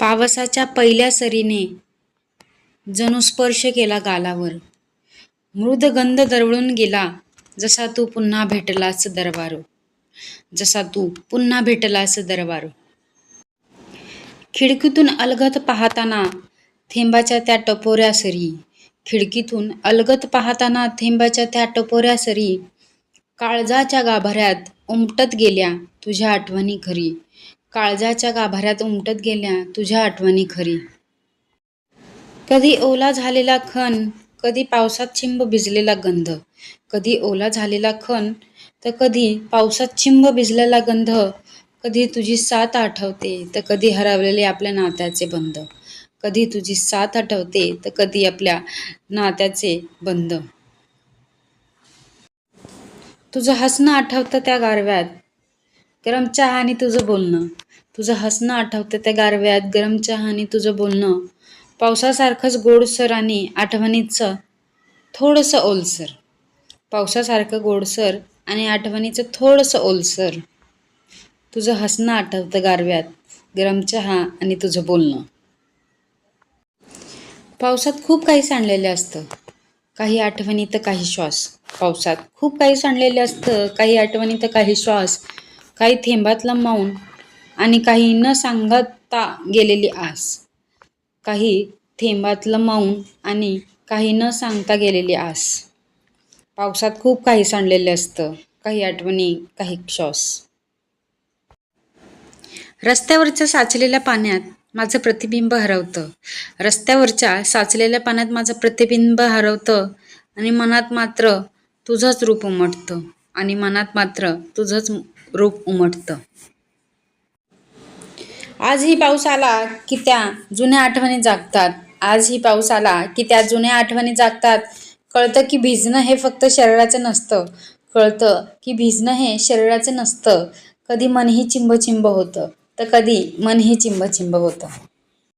पावसाच्या पहिल्या सरीने जणू स्पर्श केला गालावर. मृदगंध दरवळून गेला जसा तू पुन्हा भेटलास दरबारो. जसा तू पुन्हा भेटलास दरबारो. खिडकीतून अलगत पाहताना थेंबाच्या त्या टपोऱ्या सरी खिडकीतून अलगत पाहताना थेंबाच्या त्या टपोऱ्या सरी काळजाच्या गाभाऱ्यात उमटत गेल्या तुझ्या आठवणी खरी काळजाच्या गाभाऱ्यात उमटत गेल्या तुझ्या आठवणी खरी. कधी ओला झालेला खण कधी पावसात चिंब भिजलेला गंध. कधी ओला झालेला खण तर कधी पावसात चिंब भिजलेला गंध. कधी तुझी साथ आठवते तर कधी हरवलेले आपल्या नात्याचे बंध कधी तुझी साथ आठवते तर कधी आपल्या नात्याचे बंध तुझं हसणं आठवतं त्या गारव्यात गरम चहा आणि तुझं बोलणं. तुझं हसणं आठवतं त्या गारव्यात गरम चहा आणि तुझं बोलणं. पावसासारखंच गोडसर आणि आठवणीचं थोडंसं ओलसर पावसासारखं गोडसर आणि आठवणीचं थोडंसं ओलसर तुझं हसणं आठवतं गारव्यात गरम चहा आणि तुझं बोलणं. पावसात खूप काही सांडलेलं असतं. काही आठवणी तर काही श्वास. पावसात खूप काही सांडलेलं असतं. काही आठवणी तर काही श्वास. काही थेंबातलं मौन आणि काही न सांगता गेलेली आस. काही थेंबातलं मौन आणि काही न सांगता गेलेली आस. पावसात खूप काही सांडलेले असतं. काही आठवणी काही क्षॉस. रस्त्यावरच्या साचलेल्या पाण्यात माझं प्रतिबिंब हरवतं. रस्त्यावरच्या साचलेल्या पाण्यात माझं प्रतिबिंब हरवतं आणि मनात मात्र तुझंच रूप उमटतं आणि मनात मात्र तुझंच रूप उमटतं. आजही पाऊस आला की त्या जुन्या आठवणी जागतात. आजही पाऊस आला की त्या जुन्या आठवणी जागतात. कळतं की भिजणं हे फक्त शरीराचं नसतं. कळतं की भिजणं हे शरीराचं नसतं. कधी मनही चिंब चिंब होतं तर कधी मनही चिंब चिंब होतं.